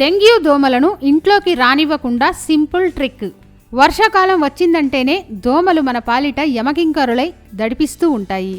Dengue దోమలను ఇంట్లోకి రానివ్వకుండా simple trick. వర్షాకాలం వచ్చిందంటేనే దోమలు మన పాలిట యమకింకరులై దడిపిస్తూ ఉంటాయి.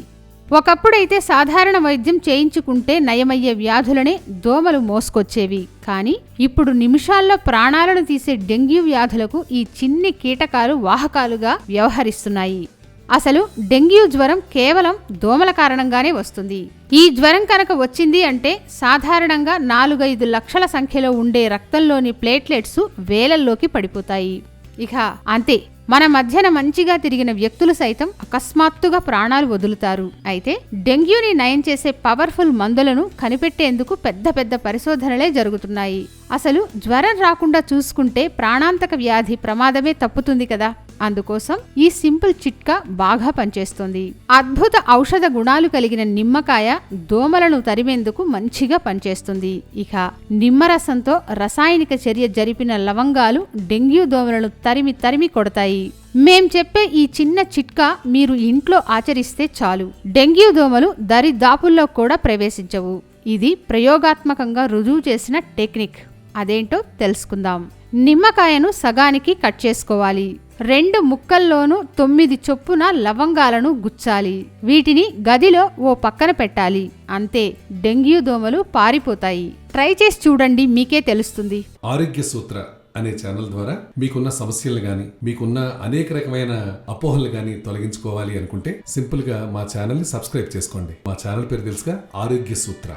ఒకప్పుడైతే సాధారణ వైద్యం చేయించుకుంటే నయమయ్యే వ్యాధులనే దోమలు మోసుకొచ్చేవి. కానీ ఇప్పుడు నిమిషాల్లో ప్రాణాలను తీసే డెంగ్యూ వ్యాధులకు ఈ చిన్ని కీటకాలు వాహకాలుగా వ్యవహరిస్తున్నాయి. అసలు డెంగ్యూ జ్వరం కేవలం దోమల కారణంగానే వస్తుంది. ఈ జ్వరం కనుక వచ్చింది అంటే సాధారణంగా నాలుగైదు లక్షల సంఖ్యలో ఉండే రక్తంలోని ప్లేట్లెట్స్ వేలల్లోకి పడిపోతాయి. ఇక అంతే. మన మధ్యన మంచిగా తిరిగిన వ్యక్తులు సైతం అకస్మాత్తుగా ప్రాణాలు వదులుతారు. అయితే డెంగ్యూని నయం చేసే పవర్ఫుల్ మందులను కనిపెట్టేందుకు పెద్ద పెద్ద పరిశోధనలే జరుగుతున్నాయి. అసలు జ్వరం రాకుండా చూసుకుంటే ప్రాణాంతక వ్యాధి ప్రమాదమే తప్పుతుంది కదా. అందుకోసం ఈ సింపుల్ చిట్కా బాగా పనిచేస్తుంది. అద్భుత ఔషధ గుణాలు కలిగిన నిమ్మకాయ దోమలను తరిమేందుకు మంచిగా పనిచేస్తుంది. ఇక నిమ్మరసంతో రసాయనిక చర్య జరిపిన లవంగాలు డెంగ్యూ దోమలను తరిమి తరిమి కొడతాయి. మేం చెప్పే ఈ చిన్న చిట్కా మీరు ఇంట్లో ఆచరిస్తే చాలు. డెంగ్యూ దోమలు దరిదాపుల్లో కూడా ప్రవేశించవు. ఇది ప్రయోగాత్మకంగా రుజువు చేసిన టెక్నిక్. అదేంటో తెలుసుకుందాం. నిమ్మకాయను సగానికి కట్ చేసుకోవాలి. రెండు ముక్కల్లోనూ తొమ్మిది చొప్పున లవంగాలను గుచ్చాలి. వీటిని గదిలో ఓ పక్కన పెట్టాలి. అంతే డెంగ్యూ దోమలు పారిపోతాయి. ట్రై చేసి చూడండి మీకే తెలుస్తుంది. ఆరోగ్య సూత్ర అనే ఛానల్ ద్వారా మీకున్న సమస్యలు గాని మీకున్న అనేక రకమైన అపోహలు గాని తొలగించుకోవాలి అనుకుంటే సింపుల్గా మా ఛానల్ని సబ్స్క్రైబ్ చేసుకోండి. మా ఛానల్ పేరు తెలుసుగా ఆరోగ్య సూత్ర.